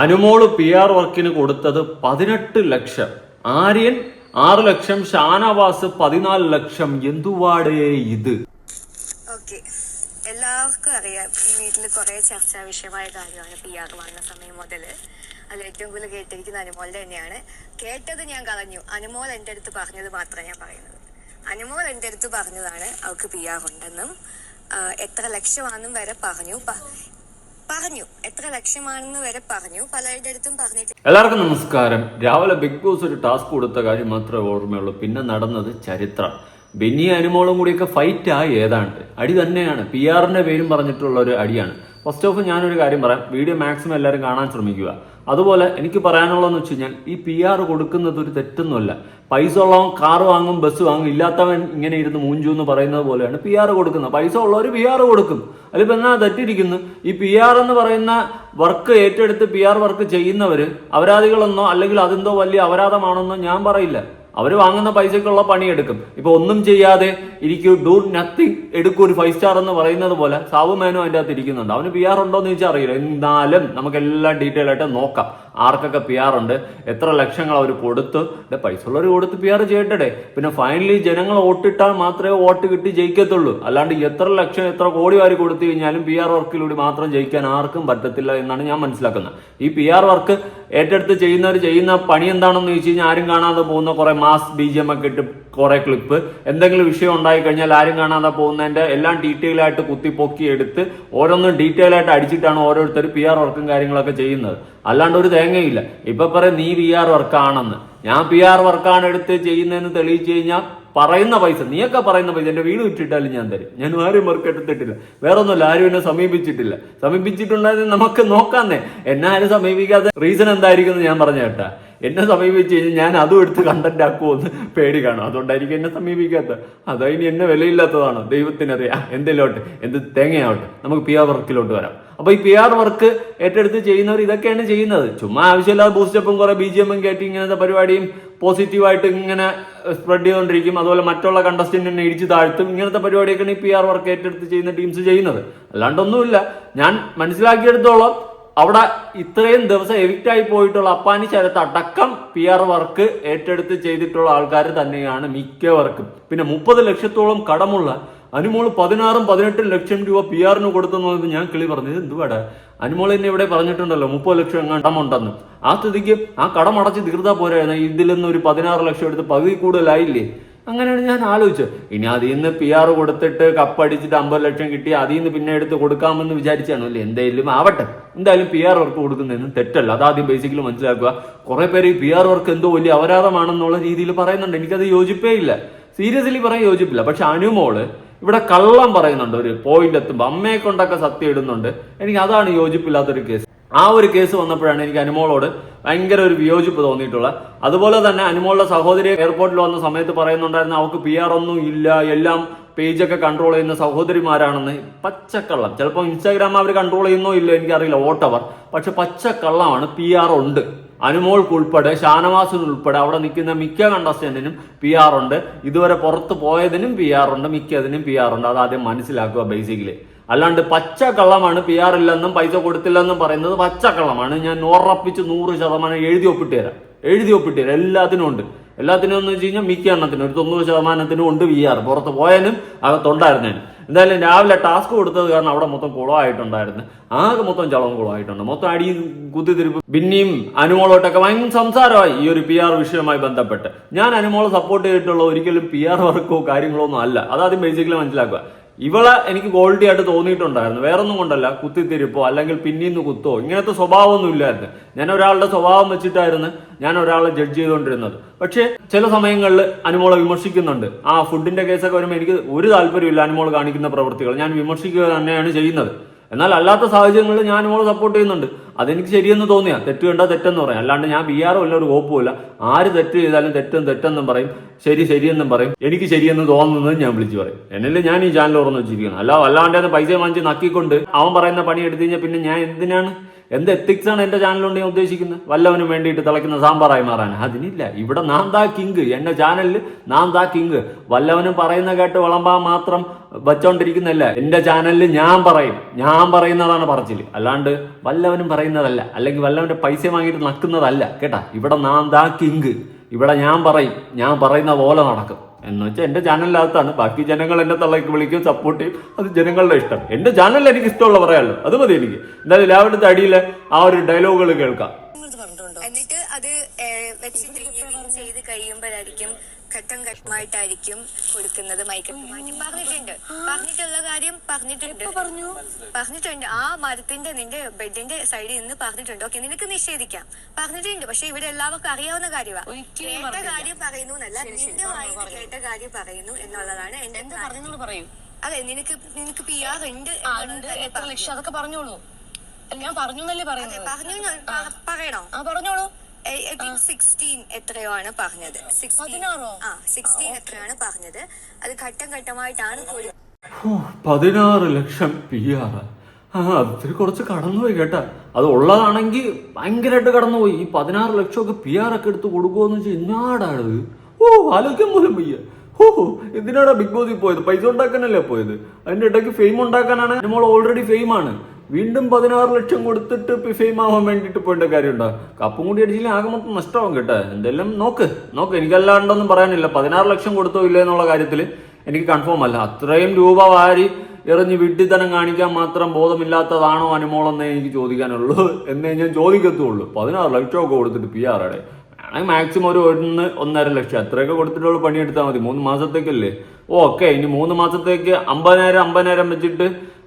Anumol P R വർക്കിന് കൊടുത്തത് പതിനെട്ട് ലക്ഷം. ആര്യൻ ആറ് ലക്ഷം ഷാനവാസ് പതിനാല് ലക്ഷം. എന്തുവാടേ ഇത്? എല്ലാവർക്കും അറിയാം ഈ വീട്ടിൽ കുറെ ചർച്ചാ വിഷയമായ കാര്യമാണ് പി ആർ വന്ന സമയം മുതൽ അതിൽ ഏറ്റവും കൂടുതൽ കേട്ടിരിക്കുന്ന അനുമോളുടെ തന്നെയാണ്. കേട്ടത് ഞാൻ കളഞ്ഞു. അനുമോൾ എന്റെ അടുത്ത് പറഞ്ഞത് മാത്രമേ ഞാൻ പറയുന്നത്. അനുമോൾ എന്റെ അടുത്ത് പറഞ്ഞതാണ് അവൾക്ക് പി ആർ ഉണ്ടെന്നും എത്ര ലക്ഷമാണെന്നും വരെ പറഞ്ഞു. പറഞ്ഞു. എത്ര ലക്ഷമാണെന്ന് വരെ പറഞ്ഞു. പലരുടെ അടുത്തും പറഞ്ഞിട്ട് എല്ലാവർക്കും നമസ്കാരം. രാവിലെ ബിഗ് ബോസ് ഒരു ടാസ്ക് കൊടുത്ത കാര്യം മാത്രമേ ഓർമ്മയുള്ളൂ. പിന്നെ നടന്നത് ചരിത്രം. ബെന്നി അനുമോളും കൂടിയൊക്കെ ഫൈറ്റ് ആയി ഏതാണ്ട്. അടി തന്നെയാണ്. പി ആറിന്റെ പേരും പറഞ്ഞിട്ടുള്ള ഒരു അടിയാണ്. ഫസ്റ്റ് ഓഫ് ഞാനൊരു കാര്യം പറയാം. വീഡിയോ മാക്സിമം എല്ലാവരും കാണാൻ ശ്രമിക്കുക. അതുപോലെ എനിക്ക് പറയാനുള്ളതെന്ന് വെച്ച് കഴിഞ്ഞാൽ ഈ പി ആർ കൊടുക്കുന്നത് ഒരു തെറ്റൊന്നുമല്ല. പൈസ ഉള്ളവൻ കാർ വാങ്ങും ബസ് വാങ്ങും ഇല്ലാത്തവൻ ഇങ്ങനെ ഇരുന്ന് മൂഞ്ചു എന്ന് പറയുന്നത് പോലെയാണ് പി ആർ കൊടുക്കുന്നത്. പൈസ ഉള്ളവർ പി ആർ കൊടുക്കും. അതിപ്പോൾ എന്നാ തെറ്റിരിക്കുന്നു? ഈ പി ആർ എന്ന് പറയുന്ന വർക്ക് ഏറ്റെടുത്ത് പി ആർ വർക്ക് ചെയ്യുന്നവർ അപരാധികളെന്നോ അല്ലെങ്കിൽ അതെന്തോ വലിയ അപരാധമാണെന്നോ ഞാൻ പറയില്ല. അവർ വാങ്ങുന്ന പൈസക്കുള്ള പണി എടുക്കും ഇപ്പൊ ഒന്നും ചെയ്യാതെ ഇരിക്കൂ ഡൂ നത്തിങ് എടുക്കൂ ഒരു ഫൈവ് സ്റ്റാർ എന്ന് പറയുന്നത് പോലെ സാവു മേനോ അതിന്റെ അകത്ത് ഇരിക്കുന്നുണ്ട്. അവന് പി ആർ ഉണ്ടോ എന്ന് ചോദിച്ചാൽ അറിയില്ല. എന്നാലും നമുക്ക് എല്ലാം ഡീറ്റെയിൽ ആയിട്ട് നോക്കാം. ആർക്കൊക്കെ പി ആർ ഉണ്ട് എത്ര ലക്ഷങ്ങൾ അവർ കൊടുത്ത് പൈസ ഉള്ളവർ കൊടുത്ത് പി ആർ ചെയ്യട്ടെ പിന്നെ ഫൈനലി ജനങ്ങൾ വോട്ടിട്ടാൽ മാത്രമേ വോട്ട് കിട്ടി ജയിക്കത്തുള്ളൂ. അല്ലാണ്ട് എത്ര ലക്ഷം എത്ര കോടി വാരി കൊടുത്തു കഴിഞ്ഞാലും പി ആർ വർക്കിലൂടെ മാത്രം ജയിക്കാൻ ആർക്കും പറ്റത്തില്ല എന്നാണ് ഞാൻ മനസ്സിലാക്കുന്നത്. ഈ പി ആർ വർക്ക് ഏറ്റെടുത്ത് ചെയ്യുന്നവർ ചെയ്യുന്ന പണി എന്താണെന്ന് ചോദിച്ചു കഴിഞ്ഞാൽ ആരും കാണാതെ പോകുന്ന കുറെ മാസ് ബി ജി എം ഒക്കെ ഇട്ട് കുറെ ക്ലിപ്പ് എന്തെങ്കിലും വിഷയം ഉണ്ടായി കഴിഞ്ഞാൽ ആരും കാണാതെ പോകുന്നതിന്റെ എല്ലാം ഡീറ്റെയിൽ ആയിട്ട് കുത്തിപ്പൊക്കി എടുത്ത് ഓരോന്നും ഡീറ്റെയിൽ ആയിട്ട് അടിച്ചിട്ടാണ് ഓരോരുത്തർ പി ആർ വർക്കും കാര്യങ്ങളൊക്കെ ചെയ്യുന്നത്. അല്ലാണ്ട് ഒരു തേങ്ങയില്ല. ഇപ്പൊ പറയാം നീ പി ആർ വർക്കാണെന്ന് ഞാൻ പി ആർ വർക്കാണ് എടുത്ത് ചെയ്യുന്നതെന്ന് തെളിയിച്ചു കഴിഞ്ഞാൽ പറയുന്ന പൈസ നീയൊക്കെ പറയുന്ന പൈസ എന്റെ വീട് വിറ്റിട്ടാലും ഞാൻ തരും. ഞാൻ ആരും വർക്ക് എടുത്തിട്ടില്ല. വേറെ ഒന്നുമില്ല ആരും എന്നെ സമീപിച്ചിട്ടില്ല. സമീപിച്ചിട്ടുണ്ടായിരുന്നു നമുക്ക് നോക്കാന്നേ. എന്നെ ആരും സമീപിക്കാത്ത റീസൺ എന്തായിരിക്കും എന്ന് ഞാൻ പറഞ്ഞു കേട്ടാ. എന്നെ സമീപിച്ച് കഴിഞ്ഞാൽ ഞാൻ അതും എടുത്ത് കണ്ടന്റ് ആക്കുമെന്ന് പേടി കാണും. അതുകൊണ്ടായിരിക്കും എന്നെ സമീപിക്കാത്ത. അതായത് എന്നെ വിലയില്ലാത്തതാണ്? ദൈവത്തിനറിയാം. എന്തെങ്കിലോട്ട് എന്ത് തേങ്ങയാവട്ടെ. നമുക്ക് പി ആർ വർക്കിലോട്ട് വരാം. അപ്പൊ ഈ പി ആർ വർക്ക് ഏറ്റെടുത്ത് ചെയ്യുന്നവർ ഇതൊക്കെയാണ് ചെയ്യുന്നത്. ചുമ്മാ ആവശ്യമില്ലാതെ ബൂസ്റ്റപ്പും കുറെ ബി ജി എമ്മും കയറ്റി ഇങ്ങനത്തെ പരിപാടിയും പോസിറ്റീവായിട്ട് ഇങ്ങനെ സ്പ്രെഡ് ചെയ്തുകൊണ്ടിരിക്കും അതുപോലെ മറ്റുള്ള കണ്ടസ്റ്റന്റിനെ ഇടിച്ച് താഴ്ത്തും ഇങ്ങനത്തെ പരിപാടിയൊക്കെയാണ് ഈ പി ആർ വർക്ക് ഏറ്റെടുത്ത് ചെയ്യുന്ന ടീംസ് ചെയ്യുന്നത്. അല്ലാണ്ടൊന്നുമില്ല. ഞാൻ മനസ്സിലാക്കിയെടുത്തോളം അവിടെ ഇത്രയും ദിവസം എവിക്റ്റ് ആയി പോയിട്ടുള്ള അപ്പാനി ശരത്ത് അടക്കം പി ആർ വർക്ക് ഏറ്റെടുത്ത് ചെയ്തിട്ടുള്ള ആൾക്കാർ തന്നെയാണ് മിക്കവർക്കും പിന്നെ മുപ്പത് ലക്ഷത്തോളം കടമുള്ള അനുമോൾ പതിനാറും പതിനെട്ടും ലക്ഷം രൂപ പി ആറിന് കൊടുത്തെന്നത് ഞാൻ കിളി പറഞ്ഞത് എന്തുവാടാ? അനുമോൾ എന്നെ ഇവിടെ പറഞ്ഞിട്ടുണ്ടല്ലോ മുപ്പത് ലക്ഷം എങ്ങാണ്ട് കടമുണ്ടെന്ന്. ആ സ്ഥിതിക്ക് ആ കടം അടച്ച് തീർത്താ പോരായിരുന്നു ഇതിൽ നിന്ന് ഒരു പതിനാറ് ലക്ഷം എടുത്ത് പകുതി കൂടുതലായില്ലേ? അങ്ങനെയാണ് ഞാൻ ആലോചിച്ചത്. ഇനി അതിൽ നിന്ന് പി ആർ കൊടുത്തിട്ട് കപ്പടിച്ചിട്ട് അമ്പത് ലക്ഷം കിട്ടി അതിൽ നിന്ന് പിന്നെ എടുത്ത് കൊടുക്കാമെന്ന് വിചാരിച്ചാണ്. അല്ലേ എന്തായാലും ആവട്ടെ. എന്തായാലും പി ആർ വർക്ക് കൊടുക്കുന്നതിന് തെറ്റല്ല. അതാദ്യം ബേസിക്കലി മനസ്സിലാക്കുക. കുറെ പേര് ഈ പി ആർ വർക്ക് എന്തോ വലിയ അപരാധമാണെന്നുള്ള രീതിയിൽ പറയുന്നുണ്ട്. എനിക്കത് യോജിപ്പേ ഇല്ല. സീരിയസ്ലി പറയാൻ യോജിപ്പില്ല. പക്ഷെ അനുമോൾ ഇവിടെ കള്ളം പറയുന്നുണ്ട്. ഒരു പോയിന്റ് എത്തുമ്പോൾ അമ്മയെ കൊണ്ടൊക്കെ സത്യം ഇടുന്നുണ്ട്. എനിക്ക് അതാണ് യോജിപ്പില്ലാത്തൊരു കേസ് ആ ഒരു കേസ് വന്നപ്പോഴാണ് എനിക്ക് അനുമോളോട് ഭയങ്കര ഒരു വിയോജിപ്പ് തോന്നിയിട്ടുള്ളത്. അതുപോലെ തന്നെ അനുമോളുടെ സഹോദരി എയർപോർട്ടിൽ വന്ന സമയത്ത് പറയുന്നുണ്ടായിരുന്നു അവൾക്ക് പി ആർ ഒന്നും ഇല്ല. എല്ലാം പേജൊക്കെ കൺട്രോൾ ചെയ്യുന്ന സഹോദരിമാരാണെന്ന്. പച്ചക്കള്ളം. ചിലപ്പോൾ ഇൻസ്റ്റാഗ്രാം അവർ കൺട്രോൾ ചെയ്യുന്നോ ഇല്ലോ എനിക്കറിയില്ല. വോട്ടവർ പക്ഷെ പച്ചക്കള്ളമാണ് പി ആർ ഉണ്ട്. അനുമോൾക്ക് ഉൾപ്പെടെ ഷാനവാസിന് ഉൾപ്പെടെ അവിടെ നിൽക്കുന്ന മിക്ക കണ്ടസ്റ്റന്റിനും പി ആർ ഉണ്ട്. ഇതുവരെ പുറത്ത് പോയതിനും പി ആർ ഉണ്ട് മിക്കതിനും പി ആർ ഉണ്ട്. അത് ആദ്യം മനസ്സിലാക്കുക ബേസിക്കലി അല്ലാണ്ട് പച്ച കള്ളമാണ് പി ആർ ഇല്ലെന്നും പൈസ കൊടുത്തില്ലെന്നും പറയുന്നത് പച്ച കള്ളമാണ്. ഞാൻ ഉറപ്പിച്ച് നൂറ് ശതമാനം എഴുതി ഒപ്പിട്ട് തരാം. എഴുതി ഒപ്പിട്ട് തരാം. എല്ലാത്തിനും ഉണ്ട്. എല്ലാത്തിനും എന്ന് വെച്ച് കഴിഞ്ഞാൽ മിക്ക എണ്ണത്തിനും ഒരു തൊണ്ണൂറ് ശതമാനത്തിനും ഉണ്ട് പി ആർ പുറത്ത് പോയതിനും അകത്തുണ്ടായിരുന്നതിനും. എന്തായാലും രാവിലെ ടാസ്ക് കൊടുത്തത് കാരണം അവിടെ മൊത്തം കുളമായിട്ടുണ്ടായിരുന്നു. ആകെ മൊത്തം ചളവും കുളമായിട്ടുണ്ട്. മൊത്തം അടി കുത്തിത്തിരിപ്പ്. പിന്നെയും അനുമോളോട്ടൊക്കെ ഭയങ്കര സംസാരമായി ഈ ഒരു പി ആർ വിഷയവുമായി ബന്ധപ്പെട്ട്. ഞാൻ അനുമോളെ സപ്പോർട്ട് ചെയ്തിട്ടുള്ള ഒരിക്കലും പി ആർ വർക്കോ കാര്യങ്ങളോ ഒന്നും അല്ല. അതാദ്യം ബേസിക്കലി മനസ്സിലാക്കുക. ഇവളെ എനിക്ക് ഗോൾഡി ആയിട്ട് തോന്നിയിട്ടുണ്ടായിരുന്നു. വേറൊന്നും കൊണ്ടല്ല കുത്തിത്തിരിപ്പോ അല്ലെങ്കിൽ പിന്നീന്ന് കുത്തോ ഇങ്ങനത്തെ സ്വഭാവമൊന്നും ഇല്ലായിരുന്നു. ഞാൻ ഒരാളുടെ സ്വഭാവം വെച്ചിട്ടായിരുന്നു ഞാൻ ഒരാളെ ജഡ്ജ് ചെയ്തുകൊണ്ടിരുന്നത്. പക്ഷേ ചില സമയങ്ങളിൽ അനുമോളെ വിമർശിക്കുന്നുണ്ട്. ആ ഫുഡിന്റെ കേസൊക്കെ വരുമ്പോൾ എനിക്ക് ഒരു താല്പര്യമില്ല അനുമോൾ കാണിക്കുന്ന പ്രവൃത്തികൾ. ഞാൻ വിമർശിക്കുക തന്നെയാണ് ചെയ്യുന്നത്. എന്നാൽ അല്ലാത്ത സാഹചര്യങ്ങളിൽ ഞാൻ അനുമോളെ സപ്പോർട്ട് ചെയ്യുന്നുണ്ട്. അതെനിക്ക് ശരിയെന്ന് തോന്നിയാ. തെറ്റ് വേണ്ട തെറ്റെന്ന് പറയാം. അല്ലാണ്ട് ഞാൻ ബി ആറും ഇല്ല ഒരു കോപ്പുമില്ല ആര് തെറ്റ് ചെയ്താലും തെറ്റും തെറ്റെന്നും പറയും. ശരി ശരിയെന്നും പറയും. എനിക്ക് ശരിയെന്ന് തോന്നുന്നത് ഞാൻ വിളിച്ചു പറയും. എന്നല്ലേ ഞാൻ ഈ ചാനൽ ഓർന്ന് വെച്ചിരിക്കുന്നത് അല്ല അല്ലാണ്ട് പൈസ വാങ്ങിച്ച് നക്കിക്കൊണ്ട് അവൻ പറയുന്ന പണി എടുത്തു കഴിഞ്ഞാൽ പിന്നെ ഞാൻ എന്തിനാണ്? എന്ത് എത്തിക്സാണ് എന്റെ ചാനലുകൊണ്ട് ഞാൻ ഉദ്ദേശിക്കുന്നത്? വല്ലവനും വേണ്ടിയിട്ട് തിളയ്ക്കുന്ന സാമ്പാറായി മാറാൻ. അതിനില്ല. ഇവിടെ നാം ദാ കിങ് എന്റെ ചാനലിൽ നാം ദാ കിങ് വല്ലവനും പറയുന്ന കേട്ട് വിളമ്പാൻ മാത്രം വച്ചോണ്ടിരിക്കുന്നല്ല എന്റെ ചാനലിൽ ഞാൻ പറയും. ഞാൻ പറയുന്നതാണ് പറച്ചിൽ അല്ലാണ്ട് വല്ലവനും പറയുന്നതല്ല. അല്ലെങ്കിൽ വല്ലവന്റെ പൈസ വാങ്ങിയിട്ട് നക്കുന്നതല്ല. കേട്ടാ? ഇവിടെ നാം ദാ കിങ് ഇവിടെ ഞാൻ പറയും. ഞാൻ പറയുന്ന പോലെ നടക്കും. എന്ന് വെച്ചാൽ എന്റെ ചാനലിനകത്താണ്. ബാക്കി ജനങ്ങൾ എന്നെ തള്ളേക്ക് വിളിക്കും സപ്പോർട്ട് ചെയ്യും. അത് ജനങ്ങളുടെ ഇഷ്ടം. എന്റെ ചാനലിൽ എനിക്ക് ഇഷ്ടമുള്ള പറയാമല്ലോ അത് മതി എനിക്ക്. എന്തായാലും രാവിലത്തെ അടിയിൽ ആ ഒരു ഡയലോഗുകൾ കേൾക്കാം. അത് വെച്ചിട്ട് ചെയ്ത് കഴിയുമ്പോഴായിരിക്കും ഘട്ടം ഘട്ടമായിട്ടായിരിക്കും കൊടുക്കുന്നത് മൈക്കപ്പ് മാറ്റി. പറഞ്ഞിട്ടുണ്ട്. പറഞ്ഞിട്ടുള്ള കാര്യം പറഞ്ഞിട്ടുണ്ട്. പറഞ്ഞു? പറഞ്ഞിട്ടുണ്ട്. ആ മരത്തിന്റെ നിന്റെ ബെഡിന്റെ സൈഡിൽ നിന്ന് പറഞ്ഞിട്ടുണ്ട്. ഓക്കെ നിനക്ക് നിഷേധിക്കാം. പറഞ്ഞിട്ടുണ്ട്. പക്ഷെ ഇവിടെ എല്ലാവർക്കും അറിയാവുന്ന കാര്യമാണ് കേട്ട കാര്യം പറയുന്നു എന്നല്ല നിന്റെ വായിന്ന് കേട്ട കാര്യം പറയുന്നു എന്നുള്ളതാണ് എന്റെ പറയൂ. അതെ നിനക്ക് നിനക്ക് പി ആർ ഉണ്ട് എത്ര ലക്ഷം? അതൊക്കെ പറഞ്ഞോളൂ. ഞാൻ പറഞ്ഞു എന്നല്ലേ പറയുന്നത്. പറഞ്ഞു പറയണോ? ആ പറഞ്ഞോളൂ. സിക്സ്റ്റീൻ എത്രയോ ആണ് പറഞ്ഞത്? സിക്സ്റ്റീൻ ആ സിക്സ്റ്റീൻ എത്രയാണ് പറഞ്ഞത്? അത് ഘട്ടം ഘട്ടമായിട്ടാണ് ഹോ, പതിനാറ് ലക്ഷം പി ആർ ആ അതിൽ കുറച്ച് കടന്നുപോയി കേട്ടാ. അത് ഉള്ളതാണെങ്കിൽ ഭയങ്കരമായിട്ട് കടന്നുപോയി. ഈ പതിനാറ് ലക്ഷമൊക്കെ പി ആർ ഒക്കെ എടുത്ത് കൊടുക്കുമെന്ന് വെച്ചാൽ എന്നാടാണത് ഓ ആലോചിക്കാൻ പോലും വയ്യ. ഓ എന്തിനാടാ ബിഗ് ബോസിൽ പോയത്? പൈസ ഉണ്ടാക്കാനല്ലേ പോയത്? അതിന്റെ ഇടയ്ക്ക് ഫെയിം ഉണ്ടാക്കാനാണ്. നമ്മൾ ഓൾറെഡി ഫെയിം ആണ്. വീണ്ടും പതിനാറ് ലക്ഷം കൊടുത്തിട്ട് ആവാൻ വേണ്ടിയിട്ട് പോയിട്ട് കാര്യമുണ്ടോ? കപ്പും കൂടി അടിച്ചില്ലെങ്കിൽ ആകെ മൊത്തം നഷ്ടമാവും കേട്ടോ. എന്തെല്ലാം? നോക്ക് നോക്ക്. എനിക്കല്ലാണ്ടൊന്നും പറയാനില്ല. പതിനാറ് ലക്ഷം കൊടുത്തോ ഇല്ല എന്നുള്ള കാര്യത്തിൽ എനിക്ക് കൺഫേം അല്ല. അത്രയും രൂപ വാരി എറിഞ്ഞ് വിഡ്ഢിത്തനം കാണിക്കാൻ മാത്രം ബോധമില്ലാത്തതാണോ അനുമോളെന്നേ എനിക്ക് ചോദിക്കാനുള്ളൂ. എന്നേ ഞാൻ ചോദിക്കത്തുള്ളൂ. പതിനാറ് ലക്ഷമൊക്കെ കൊടുത്തിട്ട് പി ആർ ആടെ. വേണമെങ്കിൽ മാക്സിമം ഒരു ഒന്ന് ഒന്നര ലക്ഷം. അത്രയൊക്കെ കൊടുത്തിട്ടുള്ള പണിയെടുത്താൽ മതി. മൂന്ന് മാസത്തേക്കല്ലേ? ഓക്കെ ഇനി മൂന്ന് മാസത്തേക്ക് അമ്പതിനായിരം അമ്പതിനായിരം വെച്ചിട്ട്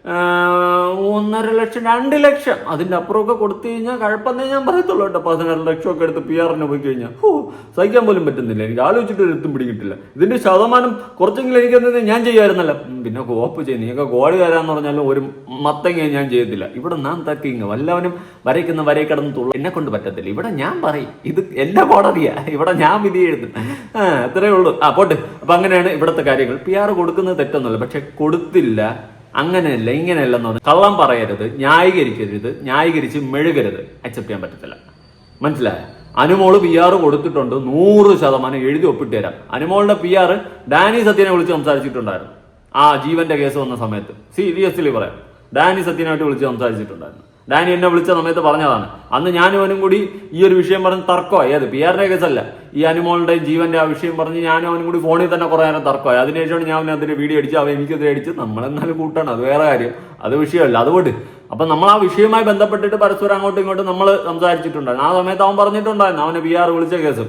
ഒന്നര ലക്ഷം രണ്ട് ലക്ഷം. അതിന്റെ അപ്പുറമൊക്കെ കൊടുത്തു കഴിഞ്ഞാൽ കഴപ്പെന്നേ ഞാൻ പറയത്തുള്ളൂ കേട്ടോ. പതിനാറ് ലക്ഷമൊക്കെ എടുത്ത് പി ആറിന് പോയി കഴിഞ്ഞാൽ. ഓ സഹിക്കാൻ പോലും പറ്റുന്നില്ല. എനിക്ക് ആലോചിച്ചിട്ട് ഒരു എത്തും പിടിക്കിട്ടില്ല. ഇതിന്റെ ശതമാനം കുറച്ചെങ്കിലും എനിക്ക് എന്തെങ്കിലും ഞാൻ ചെയ്യാമായിരുന്നല്ല. പിന്നെ കോപ്പ് ചെയ്യുന്നു നീയൊക്കെ ഗോളി തരാന്ന് പറഞ്ഞാലും ഒരു മത്തങ്ങ ഞാൻ ചെയ്യത്തില്ല ഇവിടെ നാം തക്കിങ് വല്ലവനും വരയ്ക്കുന്ന വരയിൽ കിടന്ന് തുള്ളു. എന്നെ കൊണ്ട് പറ്റത്തില്ല. ഇവിടെ ഞാൻ പറയും. ഇത് എന്റെ കോടതിയാ. ഇവിടെ ഞാൻ വിധി എഴുതും. ആ എത്രയേ ഉള്ളൂ. ആ പോട്ടെ. അപ്പം അങ്ങനെയാണ് ഇവിടുത്തെ കാര്യങ്ങൾ. പി ആർ കൊടുക്കുന്നത് തെറ്റൊന്നുമല്ല. പക്ഷെ കൊടുത്തില്ല. അങ്ങനെയല്ല ഇങ്ങനെയല്ലെന്ന് പറഞ്ഞ് കള്ളം പറയരുത് ന്യായീകരിക്കരുത് ന്യായീകരിച്ച് മെഴുകരുത്. അക്സെപ്റ്റ് ചെയ്യാൻ പറ്റത്തില്ല. മനസ്സിലായോ? അനുമോൾ പി ആർ കൊടുത്തിട്ടുണ്ട് നൂറ് ശതമാനം എഴുതി ഒപ്പിട്ട് തരാം. അനുമോളുടെ പി ആർ ഡാനി സത്യനെ വിളിച്ച് സംസാരിച്ചിട്ടുണ്ടായിരുന്നു. ആ ജീവന്റെ കേസ് വന്ന സമയത്ത്. സി സീരിയസ്ലി പറയാം. ഡാനി സത്യനായിട്ട് വിളിച്ച് സംസാരിച്ചിട്ടുണ്ടായിരുന്നു. ഡാനി എന്നെ വിളിച്ച സമയത്ത് പറഞ്ഞതാണ്. അന്ന് ഞാനും അവനും കൂടി ഈ ഒരു വിഷയം പറഞ്ഞ് തർക്കമായി. ഏത്? പി ആറിന്റെ കേസല്ല. ഈ അനുമോളുടെ ജീവന്റെ ആ വിഷയം പറഞ്ഞ് ഞാനും അവനും കൂടി ഫോണിൽ തന്നെ കുറെ നേരം തർക്കമായി. അതിനുശേഷമാണ് ഞാൻ അവനെതിരെ വീഡിയോ അടിച്ച് അവൻ എനിക്കെതിരെ അടിച്ച് നമ്മളെന്നാലും കൂട്ടാണ്. അത് വേറെ കാര്യം. അത് വിഷയമല്ല. അതുകൊണ്ട് അപ്പൊ നമ്മൾ ആ വിഷയവുമായി ബന്ധപ്പെട്ടിട്ട് പരസ്പരം അങ്ങോട്ടും ഇങ്ങോട്ടും നമ്മൾ സംസാരിച്ചിട്ടുണ്ടായിരുന്നു. ആ സമയത്ത് അവൻ പറഞ്ഞിട്ടുണ്ടായിരുന്നു. അവനെ പി ആർ വിളിച്ച കേസ്.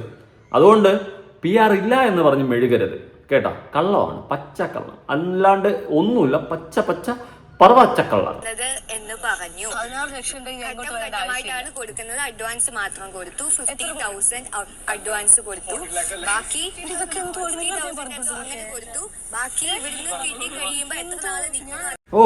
അതുകൊണ്ട് പി ആർ ഇല്ല എന്ന് പറഞ്ഞ് മെഴുകരുത്. കേട്ടോ? കള്ളമാണ്. പച്ച കള്ളം അല്ലാണ്ട് ഒന്നുമില്ല. പച്ച പച്ച പറവച്ചക്കള്ളം എന്ന് പറഞ്ഞു. ഘട്ടമായിട്ടാണ് കൊടുക്കുന്നത്. അഡ്വാൻസ് മാത്രം കൊടുത്തു. ഫിഫ്റ്റി തൗസൻഡ് അഡ്വാൻസ് കൊടുത്തു. ബാക്കി ഇതൊക്കെ എന്ത് ഒരു 50,000 അങ്ങനെ കൊടുത്തു. ബാക്കി ഇവിടുന്ന് കിട്ടി കഴിയുമ്പോ എത്ര നാളെ നിൽക്കുന്നു ഓ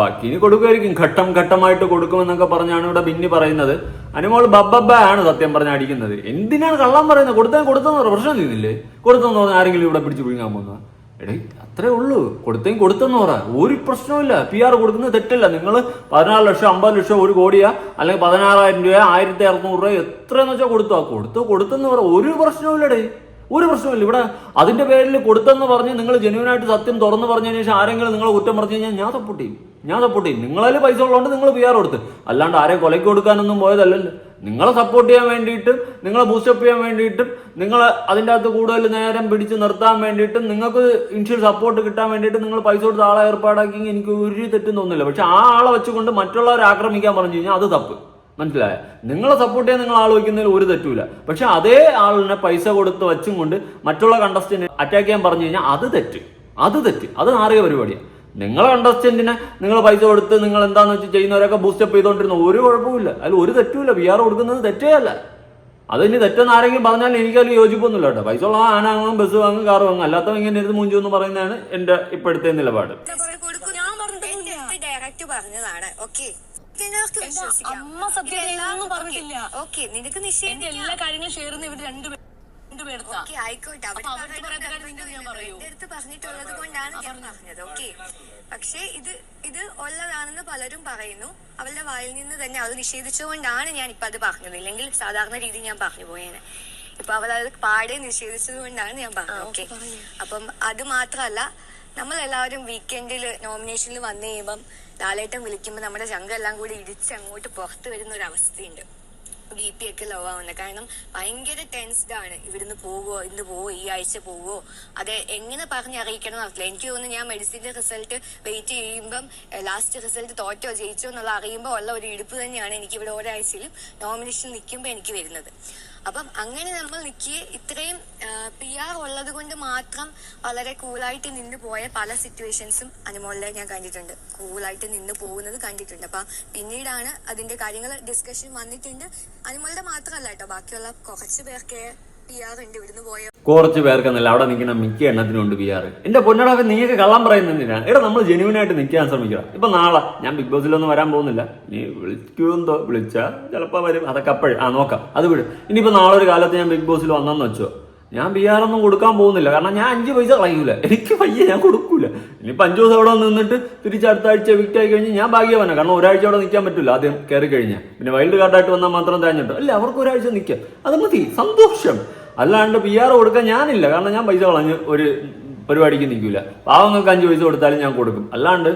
ബാക്കി ഇനി കൊടുക്കുമായിരിക്കും. ഘട്ടം ഘട്ടമായിട്ട് കൊടുക്കുമെന്നൊക്കെ പറഞ്ഞാണ് ഇവിടെ ബിന്നി പറയുന്നത്. അനുമോൾ ബബ്ബബ്ബ ആണ് സത്യം പറഞ്ഞ അടിക്കുന്നത്. എന്തിനാണ് കള്ളം പറയുന്നത്? കൊടുത്താൽ കൊടുത്തെന്ന് പറഞ്ഞു പ്രശ്നം ചെയ്യുന്നില്ലേ കൊടുത്തെന്ന് പറഞ്ഞാൽ ആരെങ്കിലും ഇവിടെ പിടിച്ചു പിഴുങ്ങാൻ പോകുന്ന എടേ അത്രേ ഉള്ളൂ. കൊടുത്തേം കൊടുത്തെന്ന് പറ. ഒരു പ്രശ്നമില്ല പി ആർ കൊടുക്കുന്നത് തെറ്റല്ല. നിങ്ങൾ പതിനാറ് ലക്ഷം അമ്പത് ലക്ഷം ഒരു കോടിയാ അല്ലെങ്കിൽ പതിനാറായിരം രൂപ ആയിരത്തി അറുന്നൂറ് രൂപ എത്രയെന്ന് വെച്ചാൽ കൊടുത്തു. കൊടുത്തു കൊടുത്തെന്ന് പറ. ഒരു പ്രശ്നവുമില്ലടേ ഒരു പ്രശ്നമില്ല ഇവിടെ അതിന്റെ പേരിൽ കൊടുത്തെന്ന് പറഞ്ഞ് നിങ്ങൾ ജെന്യൂനായിട്ട് സത്യം തുറന്നു പറഞ്ഞതിന് ശേഷം ആരെങ്കിലും നിങ്ങളെ കുറ്റം പറഞ്ഞു കഴിഞ്ഞാൽ ഞാൻ സപ്പോർട്ട് ചെയ്യും. ഞാൻ സപ്പോർട്ട് ചെയ്യും. നിങ്ങളതിൽ പൈസ ഉള്ളതുകൊണ്ട് നിങ്ങൾ പി ആർ കൊടുത്ത്. അല്ലാണ്ട് ആരെ കൊലയ്ക്ക് കൊടുക്കാനൊന്നും പോയതല്ലല്ലോ. നിങ്ങളെ സപ്പോർട്ട് ചെയ്യാൻ വേണ്ടിയിട്ടും നിങ്ങളെ ബൂസ്റ്റപ്പ് ചെയ്യാൻ വേണ്ടിയിട്ടും നിങ്ങളെ അതിന്റെ അകത്ത് കൂടുതൽ നേരം പിടിച്ച് നിർത്താൻ വേണ്ടിയിട്ടും നിങ്ങൾക്ക് ഇൻഷ്യൽ സപ്പോർട്ട് കിട്ടാൻ വേണ്ടിയിട്ട് നിങ്ങൾ പൈസ കൊടുത്ത് ആളെ ഏർപ്പാടാക്കി എനിക്ക് ഒരു തെറ്റും തോന്നുന്നില്ല. പക്ഷെ ആ ആളെ വെച്ചുകൊണ്ട് മറ്റുള്ളവരെ ആക്രമിക്കാൻ പറഞ്ഞു കഴിഞ്ഞാൽ അത് തപ്പ്. മനസ്സിലായ? നിങ്ങളെ സപ്പോർട്ട് ചെയ്യാൻ നിങ്ങൾ ആലോചിക്കുന്നതിൽ ഒരു തെറ്റുമില്ല. പക്ഷെ അതേ ആളിനെ പൈസ കൊടുത്ത് വച്ചും കൊണ്ട് മറ്റുള്ള കണ്ടസ്റ്റന്റിനെ അറ്റാക്ക് ചെയ്യാൻ പറഞ്ഞു കഴിഞ്ഞാൽ അത് തെറ്റ്. അത് തെറ്റ്. അത് നാറിയ പരിപാടിയാണ് നിങ്ങളെ കണ്ടസ്റ്റന്റിനെ നിങ്ങൾ പൈസ കൊടുത്ത് നിങ്ങൾ എന്താന്ന് വെച്ച് ചെയ്യുന്നവരൊക്കെ ബൂസ്റ്റപ്പ് ചെയ്തുകൊണ്ടിരുന്ന ഒരു കുഴപ്പമില്ല അതിൽ ഒരു തെറ്റുമില്ല. വി ആർ കൊടുക്കുന്നത് തെറ്റേ അല്ല. അത് ഇനി തെറ്റെന്ന് ആരെങ്കിലും പറഞ്ഞാൽ എനിക്കതിൽ യോജിപ്പൊന്നുമില്ല കേട്ടോ. പൈസ ഉള്ള ആന വാങ്ങും ബസ് വാങ്ങും കാർ വാങ്ങും. അല്ലാത്തവ ഇങ്ങനെ ഇരുന്ന് മുഞ്ചു എന്ന് പറയുന്നതാണ് എന്റെ ഇപ്പോഴത്തെ നിലപാട്. ഡയറക്റ്റ് പറഞ്ഞതാണ്. ഓക്കെ എല്ലാവർക്കും വിശ്വസിക്കാം അമ്മ സത്യം പറഞ്ഞിട്ടില്ല. ഓക്കെ നിനക്ക് നിശ്ചയം എല്ലാ കാര്യങ്ങളും ഷെയർ ചെയ്യുന്ന ഇവർ രണ്ടുപേരും ഓക്കെ ആയിക്കോട്ടെ. എന്റെ അടുത്ത് പറഞ്ഞിട്ടുള്ളത് കൊണ്ടാണ് ഞാൻ പറഞ്ഞത്. ഓക്കെ. പക്ഷേ ഇത് ഇത് ഉള്ളതാണെന്ന് പലരും പറയുന്നു. അവളുടെ വായിൽ നിന്ന് തന്നെ അവൾ നിഷേധിച്ചുകൊണ്ടാണ് ഞാൻ ഇപ്പൊ അത് പറഞ്ഞത്. ഇല്ലെങ്കിൽ സാധാരണ രീതി ഞാൻ പറഞ്ഞു പോയേനെ. ഇപ്പൊ അവൾ അത് പാടെ നിഷേധിച്ചത് കൊണ്ടാണ് ഞാൻ പറഞ്ഞത്. ഓക്കെ. അപ്പം അത് മാത്രമല്ല നമ്മൾ എല്ലാവരും വീക്കെൻഡിൽ നോമിനേഷനിൽ വന്നു കഴിയുമ്പം ലാലേട്ടം വിളിക്കുമ്പോൾ നമ്മുടെ ശങ്കെല്ലാം കൂടി ഇടിച്ച് അങ്ങോട്ട് പുറത്ത് വരുന്ന ഒരു അവസ്ഥയുണ്ട് ബി പി ഒക്കെ ലോ ആവുന്നത് കാരണം ഭയങ്കര ടെൻസ്ഡ് ആണ്. ഇവിടുന്ന് പോവോ ഇന്ന് പോവോ ഈ ആഴ്ച പോവോ. അത് എങ്ങനെ പറഞ്ഞ് അറിയിക്കണം എന്നറിയില്ല എനിക്ക് തോന്നുന്നു ഞാൻ മെഡിസിന്റെ റിസൾട്ട് വെയിറ്റ് ചെയ്യുമ്പം ലാസ്റ്റ് റിസൾട്ട് തോറ്റോ ജയിച്ചോ എന്നുള്ള അറിയുമ്പോൾ ഉള്ള ഒരു ഇടുപ്പ് തന്നെയാണ് എനിക്ക് ഇവിടെ ഒരാഴ്ചയിലും നോമിനേഷൻ നിൽക്കുമ്പോൾ എനിക്ക് വരുന്നത്. അപ്പം അങ്ങനെ നമ്മൾ നിൽക്കിയ ഇത്രയും പി ആർ ഉള്ളത് കൊണ്ട് മാത്രം വളരെ കൂളായിട്ട് നിന്ന് പോയ പല സിറ്റുവേഷൻസും അനുമോളിലെ ഞാൻ കണ്ടിട്ടുണ്ട്. കൂളായിട്ട് നിന്ന് പോകുന്നത് കണ്ടിട്ടുണ്ട്. അപ്പൊ പിന്നീടാണ് അതിന്റെ കാര്യങ്ങൾ ഡിസ്കഷൻ വന്നിട്ടുണ്ട്. അനുമോളുടെ മാത്രമല്ല കേട്ടോ ബാക്കിയുള്ള കുറച്ച് പേർക്ക് പി ആർ ഉണ്ട് ഇവിടുന്ന് പോയ കുറച്ച് പേർക്കെന്നല്ല അവിടെ നിൽക്കുന്ന മിക്ക എണ്ണത്തിനുണ്ട് ബി ആർ എന്റെ പൊന്നടാവ് നീയൊക്കെ കള്ളം പറയുന്നില്ല എടാ നമ്മൾ ജെനുവിനായിട്ട് നിൽക്കാൻ ശ്രമിക്കുക ഇപ്പൊ നാളെ ഞാൻ ബിഗ് ബോസിലൊന്നും വരാൻ പോകുന്നില്ല. നീ വിളിക്കുമെന്തോ വിളിച്ചാ ചിലപ്പോ വരും. അതൊക്കെ അപ്പോഴും. ആ നോക്കാം. അത് വിടും. ഇനിയിപ്പോ നാളെ ഒരു കാലത്ത് ഞാൻ ബിഗ് ബോസിൽ വന്നെന്ന് വെച്ചോ. ഞാൻ ബി ആർ ഒന്നും കൊടുക്കാൻ പോകുന്നില്ല. കാരണം ഞാൻ അഞ്ച് പൈസ കളയൂല. എനിക്ക് പയ്യ ഞാൻ കൊടുക്കൂല. ഇനിയിപ്പോ അഞ്ചു ദിവസം അവിടെ നിന്നിട്ട് തിരിച്ച് അടുത്ത ആഴ്ച വിക്റ്റ് ആയി കഴിഞ്ഞ് ഞാൻ ഭാഗ്യവാനാണ് കാരണം ഒരാഴ്ച അവിടെ നിൽക്കാൻ പറ്റില്ല ആദ്യം കയറി കഴിഞ്ഞാൽ പിന്നെ വൈൽഡ് കാർഡായിട്ട് വന്നാൽ മാത്രം തേഞ്ഞിട്ടോ അല്ല അവർക്ക് ഒരാഴ്ച നിൽക്കാം. അത് മതി. സന്തോഷം. അല്ലാണ്ട് പി ആർ കൊടുക്കാൻ ഞാനില്ല. കാരണം ഞാൻ പൈസ കളഞ്ഞ് ഒരു പരിപാടിക്ക് നിൽക്കില്ല പാവങ്ങൾക്ക് അഞ്ച് പൈസ കൊടുത്താലും ഞാൻ കൊടുക്കും. അല്ലാണ്ട്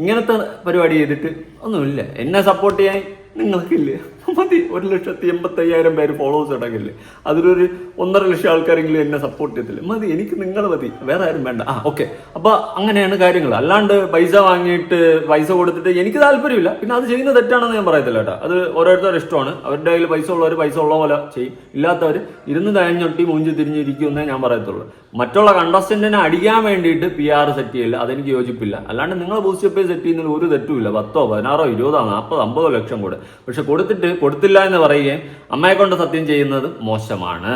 ഇങ്ങനത്തെ പരിപാടി ചെയ്തിട്ട് ഒന്നുമില്ല. എന്നെ സപ്പോർട്ട് ചെയ്യാൻ നിങ്ങൾക്കില്ലേ. മതി. ഒരു ലക്ഷത്തി എൺപത്തയ്യായിരം പേര് ഫോളോവേഴ്സ് അടങ്ങില്ലേ അതിലൊരു ഒന്നര ലക്ഷം ആൾക്കാരെങ്കിലും എന്നെ സപ്പോർട്ട് ചെയ്തില്ല മതി എനിക്ക് നിങ്ങൾ മതി. വേറെ ആരും വേണ്ട. ആ ഓക്കെ അപ്പൊ അങ്ങനെയാണ് കാര്യങ്ങൾ അല്ലാണ്ട് പൈസ വാങ്ങിയിട്ട് പൈസ കൊടുത്തിട്ട് എനിക്ക് താല്പര്യമില്ല. പിന്നെ അത് ചെയ്യുന്ന തെറ്റാണെന്ന് ഞാൻ പറയത്തില്ല കേട്ടോ. അത് ഓരോരുത്തരുടെ ഇഷ്ടമാണ്. അവരുടെ കയ്യിൽ പൈസ ഉള്ളവർ പൈസ ഉള്ള പോലെ ചെയ്യും. ഇല്ലാത്തവർ ഇരുന്ന് തയഞ്ഞൊട്ടി മൂഞ്ചി തിരിഞ്ഞിരിക്കുമെന്നേ ഞാൻ പറയത്തുള്ളൂ. മറ്റുള്ള കണ്ടസ്റ്റന്റിനെ അടിക്കാൻ വേണ്ടിയിട്ട് പി ആർ സെറ്റ് ചെയ്യില്ല അതെനിക്ക് യോജിപ്പില്ല. അല്ലാണ്ട് നിങ്ങൾ ബൂസ്റ്റ് പേ സെറ്റ് ചെയ്യുന്നതിൽ ഒരു തെറ്റുമില്ല. പത്തോ പതിനാറോ ഇരുപതോ നാൽപ്പതോ അമ്പതോ ലക്ഷം കൂടെ. പക്ഷെ കൊടുത്തിട്ട് കൊടുത്തില്ല എന്ന് പറയുകയും അമ്മയെ കൊണ്ട് സത്യം ചെയ്യുന്നത് മോശമാണ്.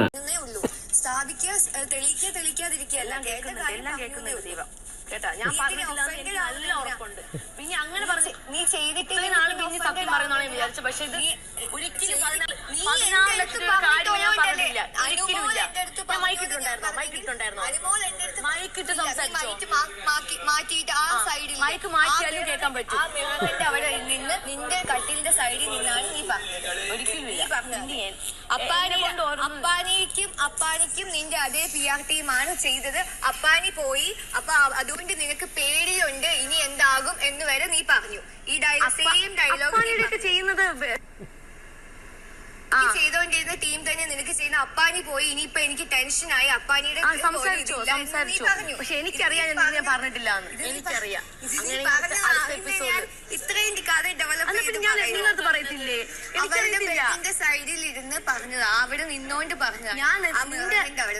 സ്ഥാപിക്കുക തെളിയിക്കുക തെളിയിക്കാതിരിക്കുക എല്ലാം കേൾക്കുന്നുണ്ട്. എല്ലാം കേൾക്കുന്നുണ്ട് കേട്ടാ. ഞാൻ പറഞ്ഞിട്ടില്ല എനിക്ക് നല്ല. ഉറപ്പുണ്ട്. പിന്നെ അങ്ങനെ പറഞ്ഞു നീ ചെയ്തിട്ടില്ല പിന്നെ സത്യം പറയുന്നതാണ് വിചാരിച്ചത്. പക്ഷെ ഇത് ഒരിക്കലും ഞാൻ പറഞ്ഞില്ല. ഒരിക്കലും ഇല്ല ഞാൻ മൈക്കിട്ടുണ്ടായിരുന്നോ മൈക്കിട്ടുണ്ടായിരുന്നോ മൈക്കിട്ട് സംസാരിച്ചോ? മാറ്റിയിട്ട് ആ സൈഡിൽ മൈക്ക് മാറ്റിയാലും കേൾക്കാൻ പറ്റും. ആ മിററിന്റെ അവിടെ നിന്ന് നിന്റെ കട്ടിലിന്റെ സൈഡിൽ നിന്നാണ് നീ പറഞ്ഞത്. ഒരിക്കലും ഇല്ല. നീ പറഞ്ഞത്. ഇനി എൻ- കൊണ്ട് അപ്പാനിക്കും അപ്പാനിക്കും നിന്റെ അതേ പി ആർ ടീമാണ് ചെയ്തത്. അപ്പാനി പോയി. അപ്പൊ അ- അതുകൊണ്ട് നിനക്ക് പേടിയുണ്ട് ഇനി എന്താകും എന്ന് വരെ നീ പറഞ്ഞു. ഈ ഡയലോഗ് സെയിം ഡയലോഗ് ചെയ്യുന്നത്. ചെയ്തോണ്ടിരുന്ന ടീം തന്നെ നിനക്ക് ചെയ്യുന്ന അപ്പാനി പോയി ഇനിയിപ്പൊ എനിക്ക് ടെൻഷനായി അപ്പാനിയുടെ സംസാരിച്ചു സംസാരിച്ചോ. പക്ഷെ എനിക്കറിയാം ഞാൻ പറഞ്ഞിട്ടില്ല എനിക്കറിയാം. അല്ല നിങ്ങളത് പറയത്തില്ലേ? അവരുടെ സൈഡിൽ ഇരുന്ന് പറഞ്ഞതാ. അവിടെ നിന്നോണ്ട് പറഞ്ഞു ഞാൻ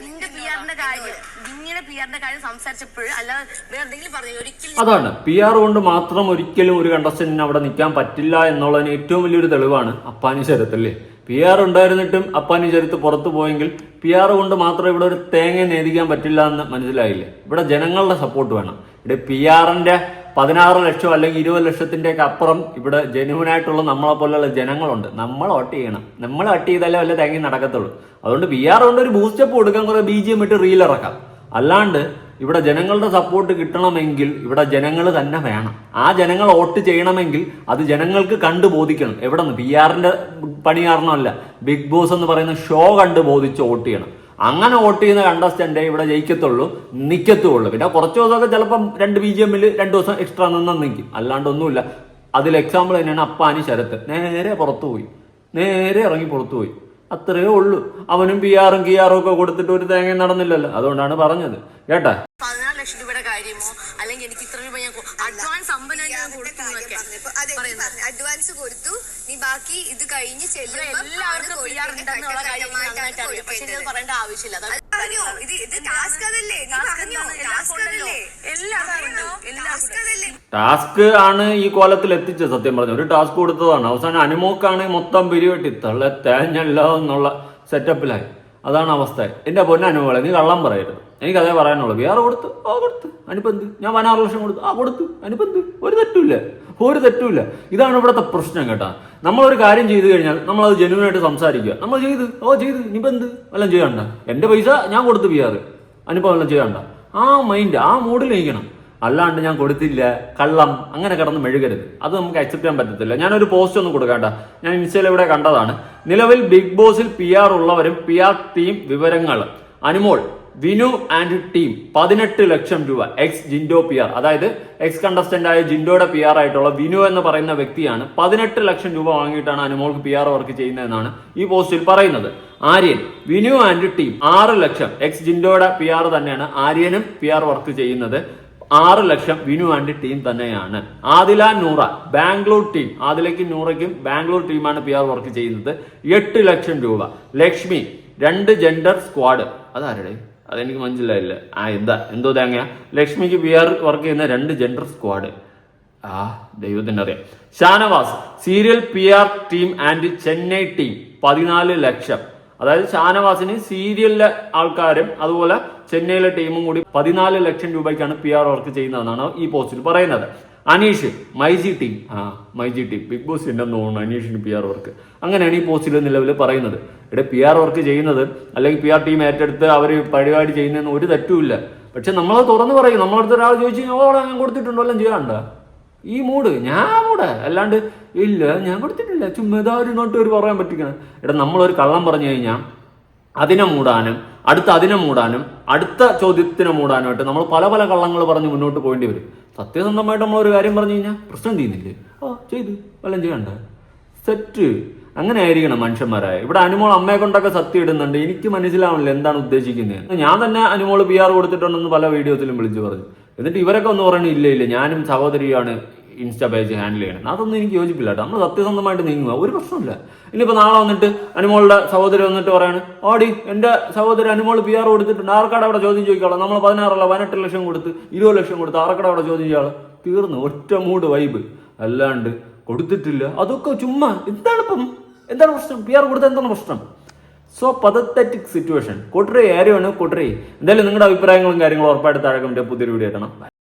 നിന്റെ പി ആറിന്റെ കാര്യം നിങ്ങളുടെ പി ആറിന്റെ കാര്യം സംസാരിച്ചപ്പോൾ അല്ലാതെ വേറെ എന്തെങ്കിലും പറഞ്ഞു? ഒരിക്കലും അതാണ്. പി ആർ കൊണ്ട് മാത്രം ഒരിക്കലും ഒരു കണ്ടസ്റ്റന്റിന് അവിടെ നിൽക്കാൻ പറ്റില്ല എന്നുള്ളതിന് ഏറ്റവും വലിയൊരു തെളിവാണ് അപ്പാനി ശരത്ത് അല്ലേ? പി ആർ ഉണ്ടായിരുന്നിട്ടും അപ്പാനി ചരിത്ത് പുറത്തു പോയെങ്കിൽ പി ആർ കൊണ്ട് മാത്രം ഇവിടെ ഒരു തേങ്ങ നേദിക്കാൻ പറ്റില്ല എന്ന് മനസ്സിലായില്ലേ? ഇവിടെ ജനങ്ങളുടെ സപ്പോർട്ട് വേണം. ഇവിടെ പി ആറിന്റെ പതിനാറ് ലക്ഷം അല്ലെങ്കിൽ ഇരുപത് ലക്ഷത്തിന്റെ ഒക്കെ അപ്പുറം ഇവിടെ ജനുവനായിട്ടുള്ള നമ്മളെ പോലെയുള്ള ജനങ്ങളുണ്ട്. നമ്മൾ വോട്ട് ചെയ്യണം. നമ്മൾ വട്ട് ചെയ്താലേ വല്ല തേങ്ങി നടക്കത്തുള്ളൂ. അതുകൊണ്ട് ബി ആർ കൊണ്ട് ഒരു ബൂസ്റ്റപ്പ് കൊടുക്കാൻ കുറെ ബി ജി എം ഇട്ട് റീൽ ഇറക്കാം. അല്ലാണ്ട് ഇവിടെ ജനങ്ങളുടെ സപ്പോർട്ട് കിട്ടണമെങ്കിൽ ഇവിടെ ജനങ്ങൾ തന്നെ വേണം. ആ ജനങ്ങൾ വോട്ട് ചെയ്യണമെങ്കിൽ അത് ജനങ്ങൾക്ക് കണ്ടു ബോധിക്കണം. എവിടെ നിന്ന് ബി ആറിന്റെ പണി കാരണമല്ല. ബിഗ് ബോസ് എന്ന് പറയുന്ന ഷോ കണ്ടു ബോധിച്ച് വോട്ട് ചെയ്യണം. അങ്ങനെ വോട്ട് ചെയ്യുന്ന കണ്ടസ്റ്റന്റ് ഇവിടെ ജയിക്കത്തുള്ളൂ നിൽക്കത്തുള്ളൂ പിന്നെ കുറച്ച് ദിവസമൊക്കെ ചിലപ്പം രണ്ട് ബി ജി എമ്മിൽ രണ്ട് ദിവസം എക്സ്ട്രാ നിന്ന് നിൽക്കും അല്ലാണ്ട് ഒന്നുമില്ല അതിൽ എക്സാമ്പിൾ തന്നെയാണ് അപ്പാനി ശരത്ത്. നേരെ പുറത്തു പോയി. നേരെ ഇറങ്ങി പുറത്തു പോയി. അത്രയേ ഉള്ളൂ. അവനും പി ആറും കി ആറും ഒക്കെ കൊടുത്തിട്ട് ഒരു തേങ്ങ നടന്നില്ലല്ലോ. അതുകൊണ്ടാണ് പറഞ്ഞത്. കേട്ടാ? പതിനാല് ലക്ഷം രൂപയുടെ കാര്യമോ? അല്ലെങ്കിൽ എനിക്ക് ഇത്ര രൂപ ഞാൻ അഡ്വാൻസ് അമ്പതിനായിരം കൊടുത്തു എന്നൊക്കെ. അഡ്വാൻസ് കൊടുത്തു. നീ ബാക്കി ഇത് കഴിഞ്ഞ് പറയേണ്ട ആവശ്യമില്ല. ഇത് ഇത് ടാസ്ക് ആണ് ഈ കോലത്തിൽ എത്തിച്ചത്. സത്യം പറഞ്ഞു ഒരു ടാസ്ക് കൊടുത്തതാണ്. അവസാനം അനുമോക്കാണ് മൊത്തം പിരിവെട്ടി തള്ള തേഞ്ഞല്ലോ എന്നുള്ള സെറ്റപ്പിലായി അതാണ് അവസ്ഥ. എന്റെ പൊന്ന അനുമോളെ നീ കള്ളം പറയരുത്. എനിക്കതേ പറയാനുള്ളൂ. വേറെ കൊടുത്തു ആ കൊടുത്തു. അനുപന്ത് ഞാൻ പതിനാറ് ലക്ഷം കൊടുത്തു. ആ കൊടുത്തു. അനുപന്ത് ഒരു തെറ്റുമില്ല. ഒരു തെറ്റുമില്ല. ഇതാണ് ഇവിടുത്തെ പ്രശ്നം കേട്ടാ. നമ്മളൊരു കാര്യം ചെയ്തു കഴിഞ്ഞാൽ നമ്മൾ അത് ജനുവിനായിട്ട് സംസാരിക്കുക. നമ്മൾ ചെയ്ത്. ഓ ചെയ്ത്. നിബന്ധ് എല്ലാം ചെയ്യണ്ട എന്റെ പൈസ ഞാൻ കൊടുത്തു ആർ. അനുഭവം എല്ലാം ചെയ്യണ്ട ആ മൈൻഡ് ആ മൂഡിൽ നയിക്കണം അല്ലാണ്ട് ഞാൻ കൊടുത്തില്ല. കള്ളം. അങ്ങനെ കിടന്ന് മെഴുകരുത്. അത് നമുക്ക് അക്സെപ്റ്റ് ചെയ്യാൻ പറ്റത്തില്ല. ഞാനൊരു പോസ്റ്റ് ഒന്ന് കൊടുക്കട്ടെ ഞാൻ ഇൻസ്റ്റയിൽ ഇവിടെ കണ്ടതാണ്. നിലവിൽ ബിഗ് ബോസിൽ പി ആർ ഉള്ളവരും പി ആർ ടീം വിവരങ്ങൾ. അനുമോൾ വിനു ആൻഡ് ടീം പതിനെട്ട് ലക്ഷം രൂപ എക്സ് ജിൻഡോ പി ആർ അതായത് എക്സ് കണ്ടസ്റ്റന്റ് ആയ ജിൻഡോയുടെ പി ആർ ആയിട്ടുള്ള വിനു എന്ന് പറയുന്ന വ്യക്തിയാണ് പതിനെട്ട് ലക്ഷം രൂപ വാങ്ങിയിട്ടാണ് അനുമോൾക്ക് പി ആർ വർക്ക് ചെയ്യുന്നതെന്നാണ് ഈ പോസ്റ്റിൽ പറയുന്നത്. ആര്യൻ വിനു ആൻഡ് ടീം ആറ് ലക്ഷം എക്സ് ജിൻഡോയുടെ പി ആർ തന്നെയാണ് ആര്യനും പി ആർ വർക്ക് ചെയ്യുന്നത്. ആറ് ലക്ഷം വിനു ആൻഡ് ടീം തന്നെയാണ്. ആദില നൂറ ബാംഗ്ലൂർ ടീം. ആദിലയ്ക്കും നൂറയ്ക്കും ബാംഗ്ലൂർ ടീമാണ് പി ആർ വർക്ക് ചെയ്യുന്നത്. എട്ട് ലക്ഷം രൂപ. ലക്ഷ്മി രണ്ട് ജെൻഡർ സ്ക്വാഡ് അതാരുടെ? അതെനിക്ക് മനസ്സിലായില്ല. ആ എന്താ? എന്തോ തേങ്ങ ലക്ഷ്മിക്ക് ബി ആർ വർക്ക് ചെയ്യുന്ന രണ്ട് ജെൻഡർ സ്ക്വാഡ് ആ ദൈവത്തിന് അറിയാം. Shanavas serial P R team and Chennai team പതിനാല് ലക്ഷം. അതായത് ഷാനവാസിന് സീരിയലിലെ ആൾക്കാരും അതുപോലെ ചെന്നൈയിലെ ടീമും കൂടി പതിനാല് ലക്ഷം രൂപയ്ക്കാണ് പി ആർ വർക്ക് ചെയ്യുന്നതെന്നാണ് ഈ പോസ്റ്റിൽ പറയുന്നത്. അനീഷ് മൈജി ടീം. ആ മൈജി ടീം. ബിഗ് ബോസ് ഉണ്ടെന്ന് തോന്നുന്നു അനീഷിന് പി ആർ വർക്ക് അങ്ങനെയാണ് ഈ പോസ്റ്റിൽ നിലവിൽ പറയുന്നത്. ഇവിടെ പി ആർ വർക്ക് ചെയ്യുന്നത് അല്ലെങ്കിൽ പി ആർ ടീം ഏറ്റെടുത്ത് അവർ പരിപാടി ചെയ്യുന്നതെന്ന് ഒരു തെറ്റുമില്ല പക്ഷെ നമ്മളത് തുറന്ന് പറയും. നമ്മളടുത്ത് ഒരാൾ ചോദിച്ചു കഴിഞ്ഞാൽ ഓ ഞാൻ കൊടുത്തിട്ടുണ്ടോ എല്ലാം ചെയ്യാണ്ട ഈ മൂഡ് ഞാൻ മൂട് അല്ലാണ്ട് ഇല്ല ഞാൻ കൊടുത്തിട്ടില്ല. ചുമ്മാ ഒരു നോട്ട് ഒരു പറയാൻ പറ്റിക്കണം. എടാ നമ്മളൊരു കള്ളം പറഞ്ഞു കഴിഞ്ഞാൽ അതിനെ മൂടാനും അടുത്ത അതിനെ മൂടാനും അടുത്ത ചോദ്യത്തിനെ മൂടാനുമായിട്ട് നമ്മൾ പല പല കള്ളങ്ങൾ പറഞ്ഞ് മുന്നോട്ട് പോകേണ്ടി വരും. സത്യസന്ധമായിട്ട് നമ്മൾ ഒരു കാര്യം പറഞ്ഞു കഴിഞ്ഞാൽ പ്രശ്നം ചെയ്യുന്നില്ലേ? ഓ ചെയ്തു. വല്ലതും ചെയ്യണ്ട. സെറ്റ്. അങ്ങനെ ആയിരിക്കണം മനുഷ്യന്മാരായ. ഇവിടെ അനുമോൾ അമ്മയെ കൊണ്ടൊക്കെ സത്യം ഇടുന്നുണ്ട്. എനിക്ക് മനസ്സിലാവണില്ല എന്താണ് ഉദ്ദേശിക്കുന്നത്. ഞാൻ തന്നെ അനുമോൾ പി ആർ കൊടുത്തിട്ടുണ്ടെന്ന് പല വീഡിയോസിലും വിളിച്ചു പറഞ്ഞു. എന്നിട്ട് ഇവരൊക്കെ ഒന്ന് പറഞ്ഞു ഇല്ല ഇല്ല. ഞാനും സഹോദരിയാണ് ഇൻസ്റ്റാ പേജ് ഹാൻഡിൽ ചെയ്യണം. അതൊന്നും എനിക്ക് യോജിപ്പില്ല കേട്ടോ. നമ്മൾ സത്യസന്ധമായിട്ട് നീങ്ങുക. ഒരു പ്രശ്നമില്ല ഇനിയിപ്പോൾ നാളെ വന്നിട്ട് അനുമോളുടെ സഹോദരി വന്നിട്ട് പറയാണ് ഓടി എന്റെ സഹോദരൻ അനുമോൾ പി ആർ കൊടുത്തിട്ടുണ്ട്. ആർക്കാട് അവിടെ ചോദ്യം ചോദിക്കാളോ നമ്മൾ പതിനാറല്ല പതിനെട്ട് ലക്ഷം കൊടുത്ത് ഇരുപത് ലക്ഷം കൊടുത്ത് ആർക്കാട് അവിടെ ചോദ്യം ചെയ്യാളോ തീർന്നു. ഒറ്റ മൂട് വൈബ് അല്ലാണ്ട് കൊടുത്തിട്ടില്ല. അതൊക്കെ ചുമ്മാ. എന്താണ് ഇപ്പം? എന്താണ് പ്രശ്നം? പി ആർ കൊടുത്ത എന്താണ് പ്രശ്നം? സോ പതത്തറ്റിക് സിറ്റുവേഷൻ കൂട്ടറി ആരെയാണ് കൂട്ടറി എന്തായാലും നിങ്ങളുടെ അഭിപ്രായങ്ങളും കാര്യങ്ങളും ഉറപ്പായിട്ട് താഴെ പുതിയൊരു വീഡിയോ എത്തണം